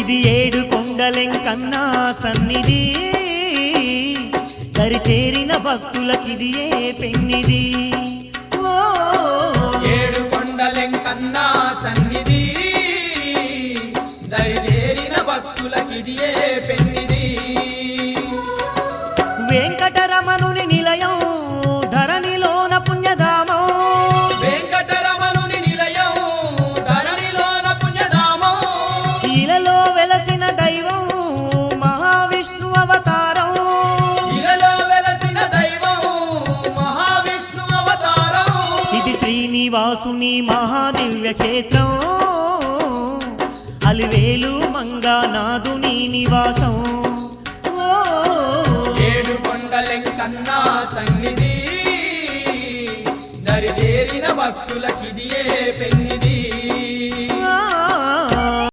ఇది ఏడు కొండలెంకన్నా సన్నిధి. దరి చేరిన భక్తులకిది ఏ పెన్నిది ఓ. ఏడు కొండలెంకన్నా సన్నిధి. దరిచేరిన భక్తులకిదియే పెన్నిది వెంకటరమణుని ఇది శ్రీనివాసుని మహాదివ్య క్షేత్రం. అలివేలు మంగానాథుని నివాసం. ఏడు కొండలెంకన్నా సన్నిధి. దరిచేరిన భక్తులకిదియే పెన్నిది